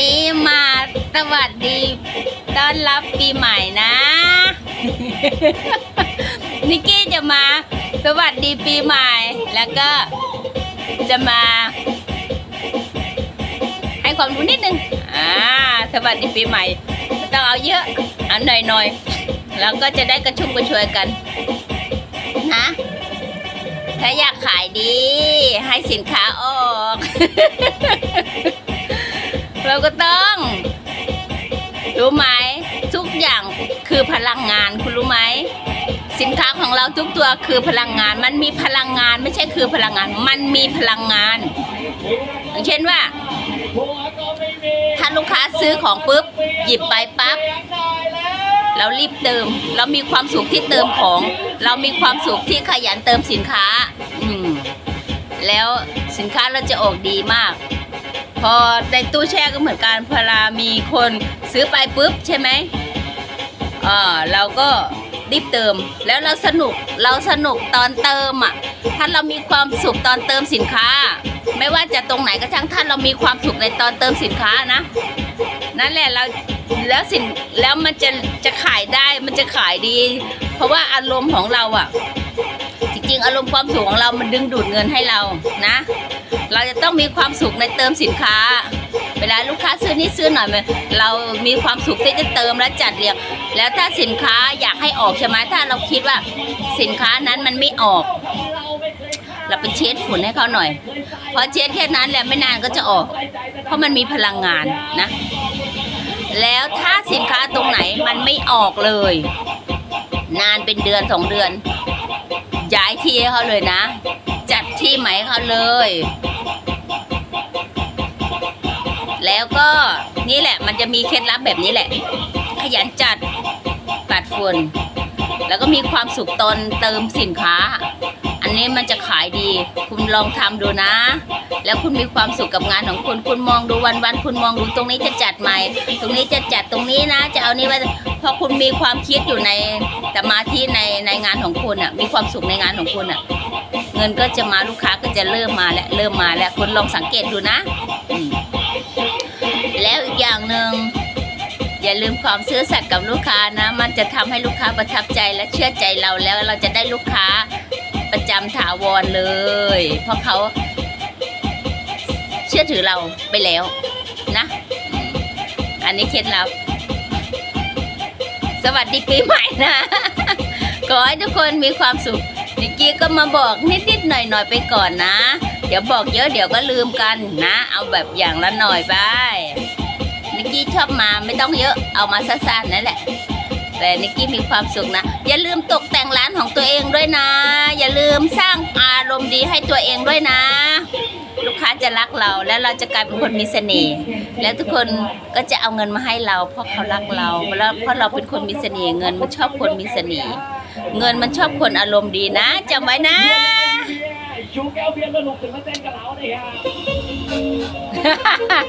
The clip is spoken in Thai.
นี้มาสวัสดี ต้อนรับปีใหม่นะ นิกกี้จะมาสวัสดีปีใหม่ แล้วก็จะมา ให้ความรู้นิดนึง อ่า สวัสดีปีใหม่ต้องเอาเยอะเอาหน่อยๆแล้วก็จะได้กระชุ่มกระชวยกัน นะ ถ้าอยากขายดี ให้สินค้าออก เราก็ต้อง รู้ไหมทุกอย่างคือพลังงานคุณรู้ไหมสินค้าของเราทุกตัวคือพลังงาน มันมีพลังงานไม่ใช่คือพลังงาน มันมีพลังงาน อย่างเช่นว่า ถ้าลูกค้าซื้อของปุ๊บ หยิบไปปั๊บเรารีบเติม เรามีความสุขที่เติมของ เรามีความสุขที่ขยันเติมสินค้า อืมแล้วสินค้าเราจะออกดีมาก พอในตู้แช่ก็เหมือนกันพอลามีคนซื้อไปปุ๊บใช่ไหมอ่าเราก็รีบเติม แล้วเราสนุกเราสนุกตอนเติมอะถ้าเรามีความสุขตอนเติมสินค้า ไม่ว่าจะตรงไหนก็ช่างถ้าเรามีความสุขในตอนเติมสินค้านะนั่นแหละเราแล้วสินแล้วมันจะจะขายได้มันจะขายดี เพราะว่าอารมณ์ของเราอะ ริง ๆ อารมณ์ความสุขของเรามันดึงดูดเงินให้เรานะ เราจะต้องมีความสุขในเติมสินค้า เวลาลูกค้าซื้อนี่ซื้อหน่อยมันเรามีความสุขที่จะเติมและจัดเรียง แล้วถ้าสินค้าอยากให้ออกใช่ไหมถ้าเราคิดว่าสินค้านั้นมันไม่ออก เราไปเช็ดฝุ่นให้เขาหน่อยพอเช็ดแค่นั้นแหละไม่นานก็จะออก เพราะมันมีพลังงานนะ แล้วถ้าสินค้าตรงไหนมันไม่ออกเลย นานเป็นเดือนสองเดือน ย้ายที่ให้เขาเลยนะ จัดที่ใหม่เขาเลย แล้วก็นี่แหละมันจะมีเคล็ดลับแบบนี้แหละ ขยันจัดปัดฝุ่นแล้วก็มีความสุขตนเติมสินค้า อันนี้มันจะขายดี คุณลองทำดูนะ แล้วคุณมีความสุขกับงานของคุณ คุณมองดูวันวันๆคุณมองดูตรงนี้จะจัดใหม่ ตรงนี้จะจัดตรงนี้นะ จะเอานี่ไว้พอคุณมีความคิดอยู่ในสมาธิในในงานของคุณอะ มีความสุขในงานของคุณอะ เงินก็จะมาลูกค้าก็จะเริ่มมาแล้วเริ่มมาแล้วคุณลองสังเกตดูนะ แล้วอีกอย่างหนึ่งอย่าลืมความซื่อสัตย์กับลูกค้านะ มันจะทำให้ลูกค้าประทับใจและเชื่อใจเราแล้วเราจะได้ลูกค้าำถาวรเลย เพราะเขาเชื่อถือเราไปแล้วนะ อันนี้เคล็ดลับ สวัสดีปีใหม่นะ ขอให้ทุกคนมีความสุขนิกกี้ก็มาบอกนิดๆหน่อยๆไปก่อนนะ เดี๋ยวบอกเยอะเดี๋ยวก็ลืมกันนะ เอาแบบอย่างละหน่อยไปนิกกี้ชอบมาไม่ต้องเยอะเอามาสั้นๆนั่นแหละ แต่นิกกี้มีความสุขนะ อย่าลืมตกแต่งร้านของตัวเองด้วยนะ อย่าลืมสร้างอารมณ์ดีให้ตัวเองด้วยนะ ลูกค้าจะรักเราแล้วเราจะกลายเป็นคนมีเสน่ห์แล้วทุกคนก็จะเอาเงินมาให้เรา เพราะเขารักเราแล้วเพราะเราเป็นคนมีเสน่ห์เงินมันชอบคนมีเสน่ห์เงินมันชอบคนอารมณ์ดีนะจำไว้นะชูแก้วเบียร์แล้วลุกขึ้นมาเต้นกับเราเลยฮะ